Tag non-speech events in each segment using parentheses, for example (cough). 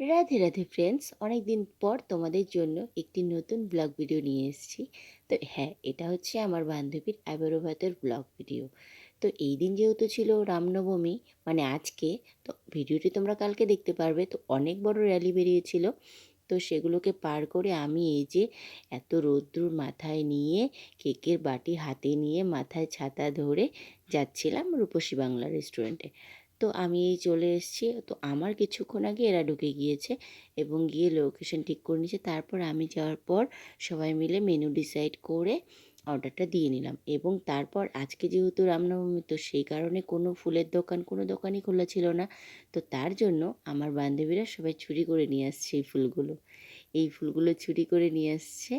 Radhe Radhe friends অনেক দিন পর তোমাদের জন্য একটি নতুন ব্লগ ভিডিও নিয়ে এসেছি। তো হ্যাঁ এটা হচ্ছে আমার বান্ধবীর আইবুড়ো ভাতের ব্লগ ভিডিও তো এই দিন যেহেতু ছিল রামনবমী মানে আজকে, তো ভিডিওটি তোমরা কালকে দেখতে পারবে। তো অনেক বড় র্যালি বেরিয়েছিল। তো সেগুলোকে পার করে আমি এই যে এত রৌদ্রুর মাথায় নিয়ে, কেকের বাটি হাতে নিয়ে মাথায় ছাতা ধরে যাচ্ছিলাম রূপসী বাংলা রেস্টুরেন্টে তো আমি এই চলে এসেছি। তো আমার কিছুক্ষণ আগে এরা ঢুকে গিয়েছে এবং গিয়ে লোকেশন ঠিক করে নিয়েছে। তারপর আমি যাওয়ার পর সবাই মিলে মেনু ডিসাইড করে অর্ডারটা দিয়ে নিলাম এবং তারপর আজকে যেহেতু রামনবমী, তো সেই কারণে কোনো ফুলের দোকান, কোনো দোকানই খোলা ছিল না। তো তার জন্য আমার বান্ধবীরা সবাই চুরি করে নিয়ে আসছে এই ফুলগুলো। এই ফুলগুলো চুরি করে নিয়ে আসছে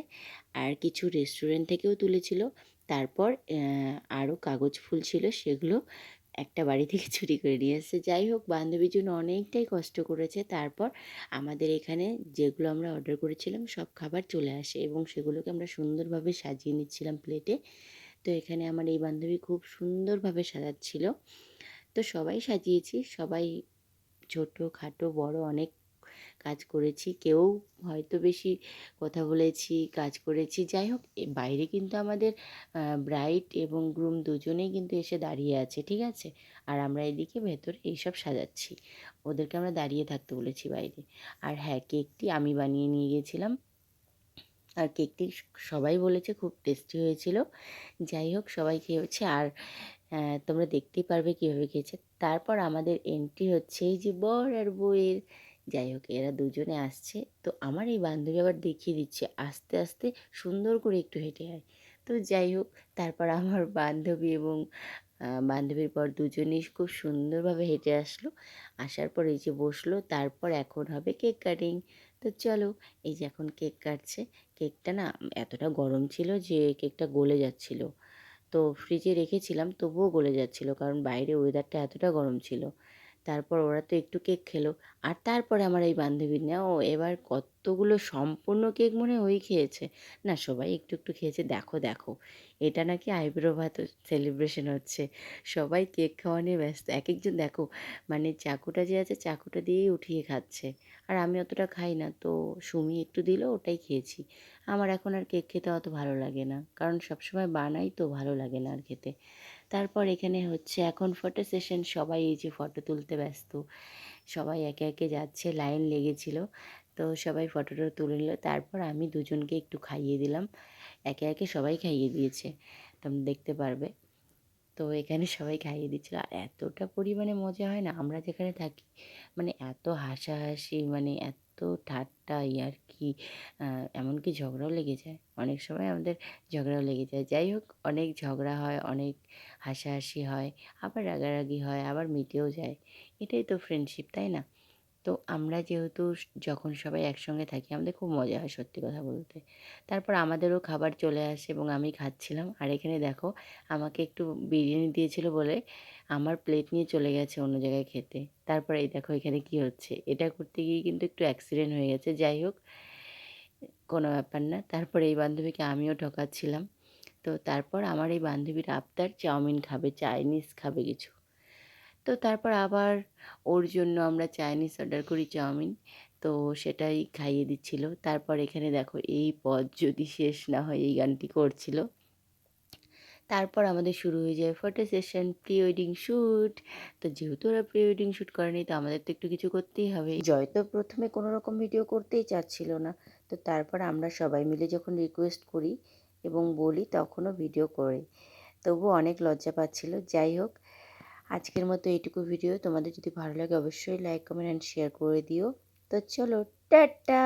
আর কিছু রেস্টুরেন্ট থেকেও তুলেছিল। তারপর আরও কাগজ ফুল ছিল সেগুলো একটা বাড়ি থেকে (laughs) চুরি করে নিয়ে এসেছে যাই হোক, বান্ধবীর জন্য অনেকটাই কষ্ট করেছে। তারপর আমাদের এখানে যেগুলো আমরা অর্ডার করেছিলাম, সব খাবার চলে আসে এবং সেগুলোকে আমরা সুন্দরভাবে সাজিয়ে নিচ্ছিলাম প্লেটে তো এখানে আমার এই বান্ধবী খুব সুন্দরভাবে সাজাচ্ছিল। তো সবাই সাজিয়েছি। সবাই ছোট, খাটো, বড়, অনেক কাজ করেছি, কেউ হয়তো বেশি কথা বলেছি, কাজ করেছি। যাই হোক বাইরে কিন্তু আমাদের ব্রাইড এবং গ্রুম দুজনেই কিন্তু এসে দাঁড়িয়ে আছে, ঠিক আছে? আর আমরা এদিকে ভেতর এইসব সাজাচ্ছি। ওদেরকে আমরা দাঁড়িয়ে থাকতে বলেছি বাইরে। আর হ্যাঁ কেকটি আমি বানিয়ে নিয়ে গেছিলাম আর কেকটি সবাই বলেছে খুব টেস্টি হয়েছিল। যাই হোক, সবাই খেয়েছে আর তোমরা দেখতেই পারবে কীভাবে খেয়েছে। তারপর আমাদের এন্ট্রি হচ্ছে এই যে বর আর বউয়ের যাই হোক, এরা দুজনে আসছে। তো আমার এই বান্ধবী আবার দেখিয়ে দিচ্ছে, আস্তে আস্তে সুন্দর করে একটু হেঁটে আয়। তো যাই হোক, তারপর আমার বান্ধবী এবং বান্ধবীর পর দুজনেই খুব সুন্দরভাবে হেঁটে আসলো। আসার পর এই যে বসল, তারপর এখন হবে কেক কাটিং। তো চলো, এই যে এখন কেক কাটছে, কেকটা না এতটা গরম ছিল যে কেকটা গলে যাচ্ছিল। তো ফ্রিজে রেখেছিলাম, তবুও গলে যাচ্ছিল, কারণ বাইরে ওয়েদারটা এতটা গরম ছিল। তারপর ওরা তো একটু কেক খেলো। আর তারপরে আমার এই বান্ধবীর না, ও এবার কতগুলো সম্পূর্ণ কেক মনে ওই খেয়েছে। না, সবাই একটু একটু খেয়েছে। দেখো দেখো, এটা নাকি আইব্রো ভাত সেলিব্রেশন হচ্ছে। সবাই কেক খাওয়া নিয়ে ব্যস্ত। এক একজন দেখো মানে চাকুটা যে আছে, চাকুটা দিয়েই উঠিয়ে খাচ্ছে। আর আমি অতটা খাই না, তো সুমি একটু দিল, ওটাই খেয়েছি। আমার এখন আর কেক খেতে অত ভালো লাগে না। কারণ সবসময় বানাই তো ভালো লাগে না আর খেতে। তারপর এখানে হচ্ছে এখন ফটো সেশন সবাই এই যে ফটো তুলতে ব্যস্ত। সবাই একে একে যাচ্ছে লাইন লেগেছিল। তো সবাই ফটোটা তুলে নিল। তারপর আমি দুজনকে একটু খাইয়ে দিলাম। একে একে সবাই খাইয়ে দিয়েছে। তোমরা দেখতে পারবে। তো এখানে সবাই খাইয়ে দিচ্ছিল। আর এতটা পরিমাণে মজা হয় না। আমরা যেখানে থাকি মানে এত হাসাহাসি মানে এত ঠাট্টা কি এমনকি ঝগড়াও লেগে যায়। অনেক সময় আমাদের ঝগড়াও লেগে যায়। যাই হোক, অনেক ঝগড়া হয়, অনেক হাসাহাসি হয়, আবার রাগারাগি হয়, আবার মিটেও যায়। এটাই তো ফ্রেন্ডশিপ তাই না? তো আমরা যেহেতু যখন সবাই একসঙ্গে থাকি, আমাদের খুব মজা হয় সত্যি কথা বলতে। তারপর আমাদেরও খাবার চলে আসে এবং আমি খাচ্ছিলাম। আর এখানে দেখো, আমাকে একটু বিরিয়ানি দিয়েছিল বলে আমার প্লেট নিয়ে চলে গেছে অন্য জায়গায় খেতে। তারপর এই দেখো এখানে কি হচ্ছে? এটা করতে গিয়ে কিন্তু একটু অ্যাক্সিডেন্ট হয়ে গেছে। যাই হোক, কোনো ব্যাপার না। তারপর এই বান্ধবীকে আমিও ঠকাচ্ছিলাম। তো তারপর আমার এই বান্ধবীর আবদার, চাউমিন খাবে, চাইনিজ খাবে কিছু। তো তারপর আবার ওর জন্য আমরা চাইনিজ অর্ডার করি চাউমিন। তো সেটাই খাইয়ে দিচ্ছিল। তারপর এখানে দেখো, এই পদ যদি শেষ না হয় এই গানটি করছিল। তারপর আমাদের শুরু হয়ে যায় photo session pre wedding shoot তো যেহেতু ওরা প্রি ওয়েডিং শ্যুট করেনি, তো আমাদের তো একটু কিছু করতেই হবে। জয় তো প্রথমে কোনো রকম ভিডিও করতেই চাচ্ছিল না। তো তারপর আমরা সবাই মিলে যখন রিকোয়েস্ট করি এবং বলি, তখনও ভিডিও করে। তবু অনেক লজ্জা পাচ্ছিল। যাই হোক আজকের মতো এইটুকু ভিডিও তোমাদের যদি ভালো লাগে, অবশ্যই লাইক কমেন্ট অ্যান্ড শেয়ার করে দিও। তো চলো, টাটা!